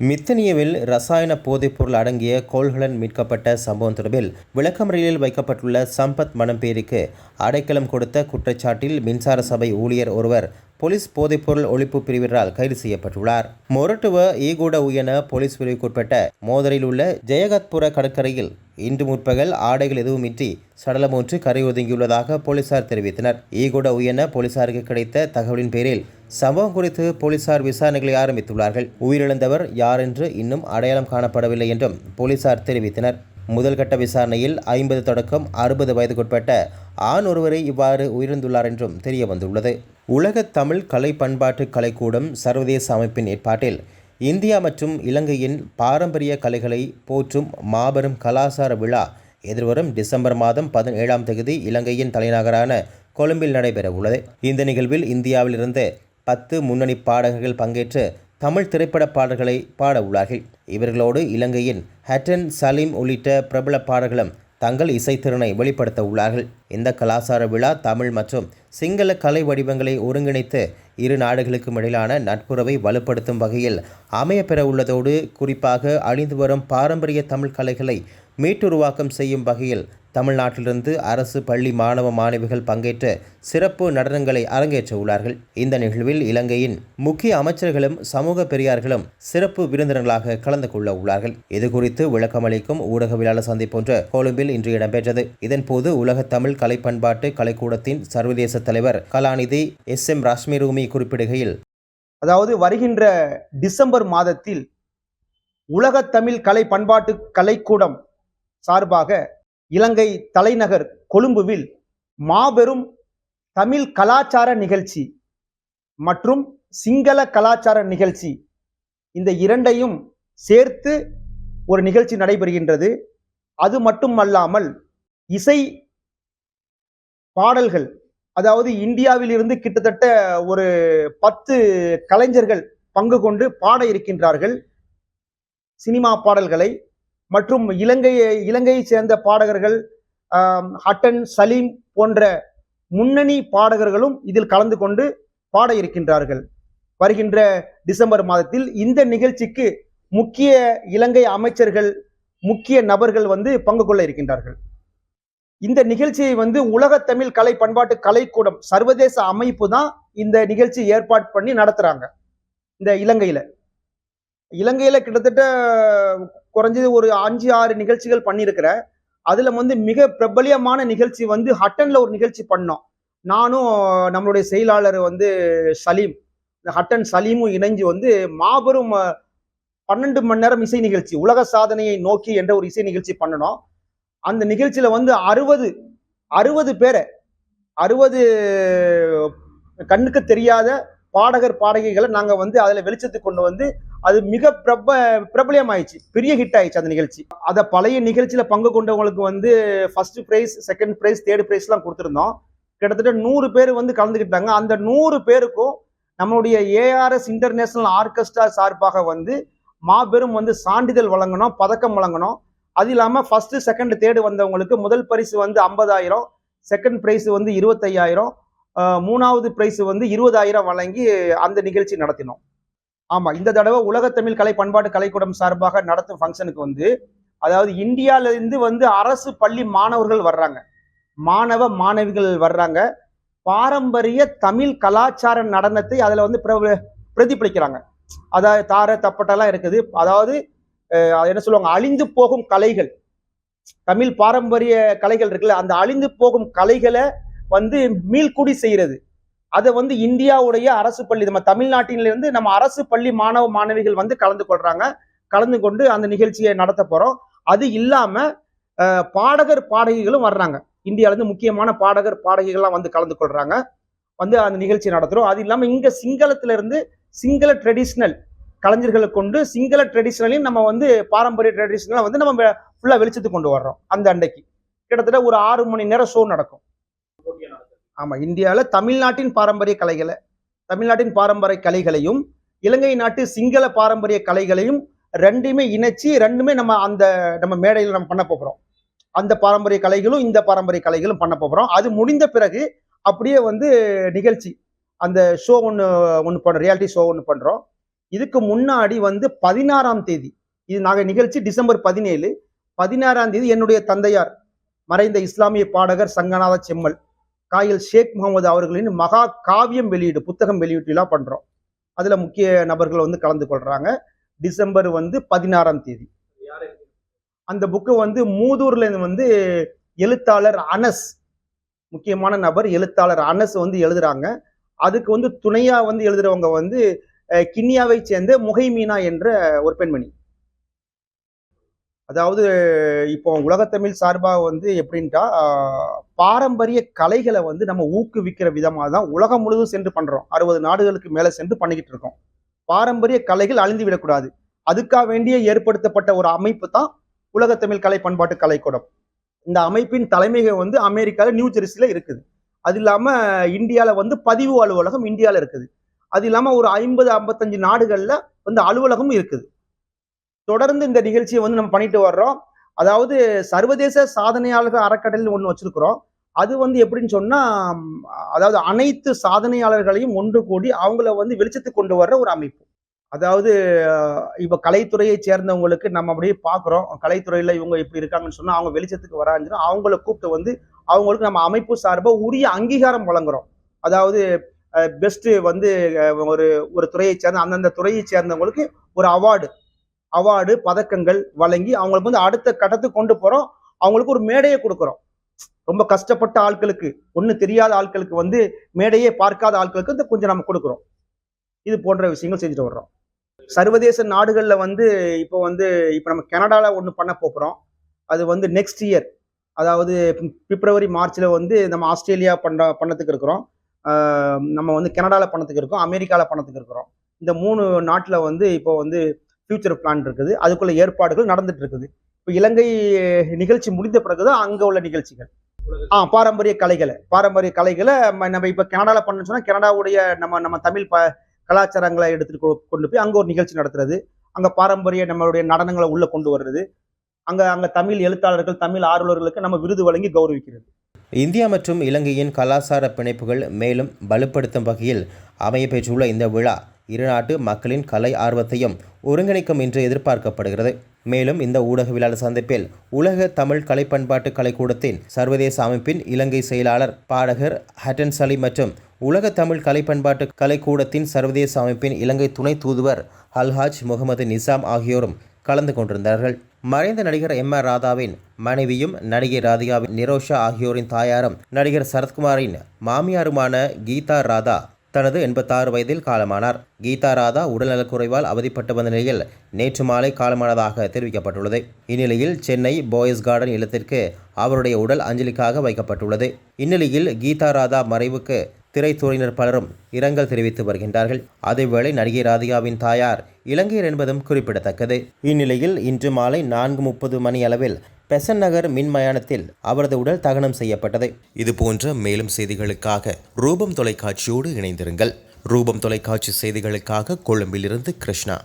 மித்தனியவில் ரசாயன போதைப்பொருள் அடங்கிய கோள்களன் மீட்கப்பட்ட சம்பவம் தொடர்பில் விளக்கமறியலில் வைக்கப்பட்டுள்ள சம்பத் மணம்பேரிக்கு அடைக்கலம் கொடுத்த குற்றச்சாட்டில் மின்சார சபை ஊழியர் ஒருவர் போலீஸ் போதைப்பொருள் ஒழிப்பு பிரிவினரால் கைது செய்யப்பட்டுள்ளார். மொரட்டுவ ஈகூட உயன போலீஸ் பிரிவுக்குட்பட்ட மோதரில் உள்ள ஜெயகத்புர கடற்கரையில் இன்று முற்பகல் ஆடைகள் எதுவுமின்றி சடலம் ஒன்று கரை ஒதுங்கியுள்ளதாக போலீசார் தெரிவித்தனர். ஈகூட உயன போலீசாருக்கு கிடைத்த தகவலின் பேரில் சம்பவம் குறித்து போலீசார் விசாரணைகளை ஆரம்பித்துள்ளார்கள். உயிரிழந்தவர் யார் என்று இன்னும் அடையாளம் காணப்படவில்லை என்றும் போலீசார் தெரிவித்தனர். முதல்கட்ட விசாரணையில் ஐம்பது தொடக்கம் அறுபது வயதுக்குட்பட்ட ஆண் ஒருவரை இவ்வாறு உயிரிழந்துள்ளார் என்றும் தெரிய வந்துள்ளது உலக தமிழ் கலை பண்பாட்டு கலைக்கூடம் சர்வதேச அமைப்பின் ஏற்பாட்டில் இந்தியா மற்றும் இலங்கையின் பாரம்பரிய கலைகளை போற்றும் மாபெரும் கலாசார விழா எதிர்வரும் டிசம்பர் மாதம் பதினேழாம் தேதி இலங்கையின் தலைநகரான கொழும்பில் நடைபெற உள்ளது இந்த நிகழ்வில் இந்தியாவிலிருந்து பத்து முன்னணி பாடகர்கள் பங்கேற்று தமிழ் திரைப்பட பாடல்களை பாட உள்ளார்கள் இவர்களோடு இலங்கையின் ஹட்டன் சலீம் உள்ளிட்ட பிரபல பாடல்களும் தங்கள் இசைத்திறனை வெளிப்படுத்த உள்ளார்கள். இந்த கலாச்சார விழா தமிழ் மற்றும் சிங்கள கலை வடிவங்களை ஒருங்கிணைத்து இரு நாடுகளுக்கும் இடையிலான நட்புறவை வலுப்படுத்தும் வகையில் அமையப்பெற உள்ளதோடு குறிப்பாக அழிந்து வரும் பாரம்பரிய தமிழ் கலைகளை மீட்டுருவாக்கம் செய்யும் வகையில் தமிழ்நாட்டிலிருந்து அரசு பள்ளி மாணவ மாணவிகள் பங்கேற்ற சிறப்பு நடனங்களை அரங்கேற்ற உள்ளார்கள். இந்த நிகழ்வில் இலங்கையின் முக்கிய அமைச்சர்களும் சமூக பெரியார்களும் சிறப்பு விருந்தினர்களாக கலந்து கொள்ள உள்ளார்கள். இது குறித்து விளக்கமளிக்கும் ஊடகவியலாளர் சந்திப்பொன்று கொழும்பில் இன்று இடம்பெற்றது. இதன்போது உலக தமிழ் கலை பண்பாட்டு கலைக்கூடத்தின் சர்வதேச தலைவர் கலாநிதி எஸ். எம். ராஷ்மிரூமி குறிப்பிடுகையில் அதாவது வருகின்ற டிசம்பர் மாதத்தில் உலகத் தமிழ் கலை பண்பாட்டு கலைக்கூடம் சார்பாக இலங்கை தலைநகர் கொழும்புவில் மாபெரும் தமிழ் கலாச்சார நிகழ்ச்சி மற்றும் சிங்கள கலாச்சார நிகழ்ச்சி. இந்த இரண்டையும் சேர்த்து ஒரு நிகழ்ச்சி நடைபெறுகின்றது. அது மட்டுமல்லாமல் இசை பாடல்கள் அதாவது இந்தியாவில் இருந்து கிட்டத்தட்ட ஒரு பத்து கலைஞர்கள் பங்கு கொண்டு பாட இருக்கின்றார்கள். சினிமா பாடல்களை மற்றும் இலங்கையை இலங்கையை சேர்ந்த பாடகர்கள் ஹட்டன் சலீம் போன்ற முன்னணி பாடகர்களும் இதில் கலந்து கொண்டு பாட இருக்கின்றார்கள். வருகின்ற டிசம்பர் மாதத்தில் இந்த நிகழ்ச்சிக்கு முக்கிய இலங்கை அமைச்சர்கள் முக்கிய நபர்கள் வந்து பங்கு கொள்ள இருக்கின்றார்கள். இந்த நிகழ்ச்சியை வந்து உலக தமிழ் கலை பண்பாட்டு கலைக்கூடம் சர்வதேச அமைப்பு தான் இந்த நிகழ்ச்சி ஏற்பாடு பண்ணி நடத்துறாங்க. இந்த இலங்கையில. இலங்கையில கிட்டத்தட்ட குறைஞ்சது ஒரு அஞ்சு ஆறு நிகழ்ச்சிகள் பண்ணியிருக்கிறேன் அதில் வந்து மிக பிரபலியமான நிகழ்ச்சி வந்து ஹட்டனில் ஒரு நிகழ்ச்சி பண்ணோம். நானும் நம்மளுடைய செயலாளர் வந்து சலீம். இந்த ஹட்டன் சலீமும் இணைஞ்சு வந்து மாபெரும் பன்னெண்டு மணி நேரம் இசை நிகழ்ச்சி உலக சாதனையை நோக்கி என்ற ஒரு இசை நிகழ்ச்சி பண்ணணும் அந்த நிகழ்ச்சியில் வந்து அறுபது அறுபது பேரை அறுபது கண்ணுக்கு தெரியாத பாடகர் பாடகிகளை நாங்கள் வந்து அதில் வெளிச்சத்துக்கு கொண்டு வந்து அது மிக பிரப பிரபலியமாயிடுச்சு. பெரிய ஹிட் ஆயிடுச்சு அந்த நிகழ்ச்சி. அதை பழைய நிகழ்ச்சியில பங்கு கொண்டவங்களுக்கு வந்து first prize second prize third prize எல்லாம் கொடுத்துருந்தோம். கிட்டத்தட்ட நூறு பேர் வந்து கலந்துக்கிட்டாங்க அந்த நூறு பேருக்கும் நம்மளுடைய ஏஆர்எஸ் இன்டர்நேஷனல் ஆர்கெஸ்ட்ரா சார்பாக வந்து மாபெரும் வந்து சான்றிதழ் வழங்கணும் பதக்கம் வழங்கணும். அது இல்லாமல் ஃபர்ஸ்ட் செகண்ட் தேர்டு வந்தவங்களுக்கு முதல் பரிசு வந்து ஐம்பதாயிரம் செகண்ட் பிரைஸ் வந்து இருபத்தையாயிரம் மூணாவது பிரைஸ் வந்து இருபதாயிரம் வழங்கி அந்த நிகழ்ச்சி நடத்தினோம். ஆமா இந்த தடவை உலகத்தமிழ் கலை பண்பாட்டு கலைக்கூடம் சார்பாக நடத்தும் ஃபங்க்ஷனுக்கு வந்து அதாவது இந்தியால இருந்து வந்து அரசு பள்ளி மாணவர்கள் வர்றாங்க. மாணவ மாணவிகள் வர்றாங்க. பாரம்பரிய தமிழ் கலாச்சார நடனத்தை அதுல வந்து பிரதிபலிக்கிறாங்க. அதாவது தார தப்பட்டெல்லாம் இருக்குது. அதாவது அது என்ன சொல்லுவாங்க அழிந்து போகும் கலைகள். தமிழ் பாரம்பரிய கலைகள் இருக்குல்ல அந்த அழிந்து போகும் கலைகளை வந்து மீள்குடி செய்யறது. அதை வந்து இந்தியாவுடைய அரசு பள்ளி நம்ம தமிழ்நாட்டிலிருந்து நம்ம அரசு பள்ளி மாணவ மாணவிகள் வந்து கலந்து கொள்றாங்க. கலந்து கொண்டு அந்த நிகழ்ச்சியை நடத்த போறோம். அது இல்லாம பாடகர் பாடகிகளும் வர்றாங்க. இந்தியாலேருந்து முக்கியமான பாடகர் பாடகிகள்லாம் வந்து கலந்து கொள்றாங்க. வந்து அந்த நிகழ்ச்சி நடத்துகிறோம் அது இல்லாமல் இங்கே சிங்களத்திலிருந்து சிங்கள ட்ரெடிஷ்னல் கலைஞர்களை கொண்டு சிங்கள ட்ரெடிஷ்னலையும் நம்ம வந்து பாரம்பரிய ட்ரெடிஷ்னலாக வந்து நம்ம ஃபுல்லாக வெளிச்சத்துக்கு கொண்டு வர்றோம் அந்த அன்னைக்கு. கிட்டத்தட்ட ஒரு ஆறு மணி நேரம் ஷோ நடக்கும். ஆமாம் இந்தியாவில் தமிழ்நாட்டின் பாரம்பரிய கலைகளை தமிழ்நாட்டின் பாரம்பரிய கலைகளையும் இலங்கை நாட்டு சிங்கள பாரம்பரிய கலைகளையும் ரெண்டுமே இணைச்சி ரெண்டுமே நம்ம அந்த நம்ம மேடையில் நம்ம பண்ண போகிறோம் அந்த பாரம்பரிய கலைகளும் இந்த பாரம்பரிய கலைகளும் பண்ண போகிறோம் அது முடிந்த பிறகு அப்படியே வந்து நிகழ்ச்சி. அந்த ஷோ ஒன்று ஒன்று பண்ணுறோம் ரியாலிட்டி ஷோ ஒன்று பண்ணுறோம் இதுக்கு முன்னாடி வந்து பதினாறாம் தேதி இது நாங்கள் நிகழ்ச்சி டிசம்பர் பதினேழு. பதினாறாம் தேதி என்னுடைய தந்தையார் மறைந்த இஸ்லாமிய பாடகர் சங்கநாத செம்மல். காயல் ஷேக் முகமது அவர்களின் மகா காவியம் வெளியீடு புத்தகம் வெளியீட்டுலாம் பண்ணுறோம் அதில் முக்கிய நபர்கள் வந்து கலந்து கொள்கிறாங்க டிசம்பர் வந்து பதினாறாம் தேதி. அந்த புக்கு வந்து மூதூர்லேருந்து வந்து எழுத்தாளர் அனஸ் முக்கியமான நபர் எழுத்தாளர் அனஸ் வந்து எழுதுறாங்க. அதுக்கு வந்து துணையா வந்து எழுதுறவங்க வந்து கிண்ணியாவை சேர்ந்த முகைமீனா என்ற ஒரு பெண்மணி. அதாவது இப்போ உலகத்தமிழ் சார்பாக வந்து எப்படின்ட்டா பாரம்பரிய கலைகளை வந்து நம்ம ஊக்குவிக்கிற விதமாக தான் உலகம் முழுவதும் சென்று பண்ணுறோம் அறுபது நாடுகளுக்கு மேலே சென்று பண்ணிக்கிட்டு இருக்கோம். பாரம்பரிய கலைகள் அழிந்து விடக்கூடாது. அதுக்காக வேண்டிய ஏற்படுத்தப்பட்ட ஒரு அமைப்பு தான் உலகத்தமிழ் கலை பண்பாட்டு கலைக்கூடம். இந்த அமைப்பின் தலைமைகள் வந்து அமெரிக்காவில் நியூ ஜெர்சியில் இருக்குது. அது இல்லாமல் இந்தியாவில் வந்து பதிவு அலுவலகம் இந்தியாவில் இருக்குது. அது இல்லாமல் ஒரு ஐம்பது ஐம்பத்தஞ்சு நாடுகளில் வந்து அலுவலகமும் இருக்குது. தொடர்ந்து இந்த நிகழ்ச்சியை வந்து நம்ம பண்ணிட்டு வர்றோம். அதாவது சர்வதேச சாதனையாளர்கள் அறக்கட்டளை ஒன்று வச்சிருக்கிறோம். அது வந்து எப்படின்னு சொன்னா அதாவது அனைத்து சாதனையாளர்களையும் ஒன்று கூடி அவங்கள வந்து வெளிச்சத்துக்கு கொண்டு வர்ற ஒரு அமைப்பு. அதாவது இப்போ கலைத்துறையை சேர்ந்தவங்களுக்கு நம்ம அப்படியே பார்க்குறோம் கலைத்துறையில் இவங்க இப்படி இருக்காங்கன்னு சொன்னால் அவங்க வெளிச்சத்துக்கு வராங்கன்னா அவங்கள கூப்பிட்டு வந்து அவங்களுக்கு நம்ம அமைப்பு சார்பாக உரிய அங்கீகாரம் வழங்குறோம். அதாவது பெஸ்ட்டு வந்து ஒரு ஒரு துறையை சேர்ந்த அந்தந்த துறையை சேர்ந்தவங்களுக்கு ஒரு அவார்டு. அவார்டு பதக்கங்கள் வழங்கி அவங்களுக்கு வந்து அடுத்த கட்டத்துக்கு கொண்டு போகிறோம் அவங்களுக்கு ஒரு மேடையை கொடுக்குறோம். ரொம்ப கஷ்டப்பட்ட ஆட்களுக்கு ஒன்றும் தெரியாத ஆட்களுக்கு வந்து மேடையே பார்க்காத ஆட்களுக்கு வந்து கொஞ்சம் நம்ம கொடுக்குறோம். இது போன்ற விஷயங்கள் செஞ்சுட்டு வர்றோம். சர்வதேச நாடுகளில் வந்து இப்போ வந்து இப்போ நம்ம கனடாவில் ஒன்று பண்ண போகிறோம் அது வந்து நெக்ஸ்ட் இயர் அதாவது பிப்ரவரி மார்ச்சில் வந்து நம்ம ஆஸ்திரேலியா பண்ண பண்ணத்துக்கு இருக்கிறோம். நம்ம வந்து கனடாவில் பண்ணத்துக்கு இருக்கோம். அமெரிக்காவில் பண்ணத்துக்கு இருக்கிறோம். இந்த மூணு நாட்டில் வந்து இப்போ வந்து ஃபியூச்சர் பிளான் இருக்குது. அதுக்குள்ள ஏற்பாடுகள் நடந்துட்டு இருக்குது. இப்போ இலங்கை நிகழ்ச்சி முடிந்த பிறகுதான் அங்கே உள்ள நிகழ்ச்சிகள். ஆ பாரம்பரிய கலைகளை. பாரம்பரிய கலைகளை நம்ம இப்போ கனடாவில் பண்ண சொன்னால் கனடாவுடைய நம்ம நம்ம தமிழ் ப கலாச்சாரங்களை எடுத்துட்டு கொ- கொண்டு போய் அங்கே ஒரு நிகழ்ச்சி நடத்துறது. அங்கே பாரம்பரிய நம்மளுடைய நடனங்களை உள்ளே கொண்டு வர்றது. அங்கே அங்கே தமிழ் எழுத்தாளர்கள் தமிழ் ஆர்வலர்களுக்கு நம்ம விருது வழங்கி கௌரவிக்கிறது. இந்தியா மற்றும் இலங்கையின் கலாச்சார பிணைப்புகள் மேலும் வலுப்படுத்தும் வகையில் அமையப்பெற்றுள்ள இந்த விழா இரு நாட்டு மக்களின் கலை ஆர்வத்தையும் ஒருங்கிணைக்கும் என்று எதிர்பார்க்கப்படுகிறது. மேலும் இந்த ஊடகவியலாளர் சந்திப்பில் உலக தமிழ் கலை பண்பாட்டு கலைக்கூடத்தின் சர்வதேச அமைப்பின் இலங்கை செயலாளர் பாடகர் ஹட்டன் சலி மற்றும் உலக தமிழ் கலை பண்பாட்டு கலைக்கூடத்தின் சர்வதேச அமைப்பின் இலங்கை துணை தூதுவர் அல்ஹாஜ் முகமது நிசாம் ஆகியோரும் கலந்து கொண்டிருந்தார்கள். மறைந்த நடிகர் எம் ஆர் ராதாவின் மனைவியும் நடிகை ராதிகாவின் நிரோஷா ஆகியோரின் தாயாரும் நடிகர் சரத்குமாரின் மாமியாருமான கீதா ராதா தனது எண்பத்தாறு வயதில் காலமானார். கீதா ராதா உடல்நலக்குறைவால் அவதிப்பட்டு வந்த நிலையில் நேற்று மாலை காலமானதாக தெரிவிக்கப்பட்டுள்ளது. இந்நிலையில் சென்னை போயஸ் கார்டன் இல்லத்திற்கு அவருடைய உடல் அஞ்சலிக்காக வைக்கப்பட்டுள்ளது. இந்நிலையில் கீதா ராதா மறைவுக்கு திரைத்துறையினர் பலரும் இரங்கல் தெரிவித்து வருகின்றார்கள். அதேவேளை நடிகை ராதிகாவின் தாயார் இலங்கையர் என்பதும் குறிப்பிடத்தக்கது. இந்நிலையில் இன்று மாலை நான்கு முப்பது மணி அளவில் பெசன் நகர் மின் மயானத்தில் அவரது உடல் தகனம் செய்யப்பட்டது. இதுபோன்ற மேலும் செய்திகளுக்காக ரூபம் தொலைக்காட்சியோடு இணைந்திருங்கள். ரூபம் தொலைக்காட்சி செய்திகளுக்காக கொழும்பிலிருந்து கிருஷ்ணா.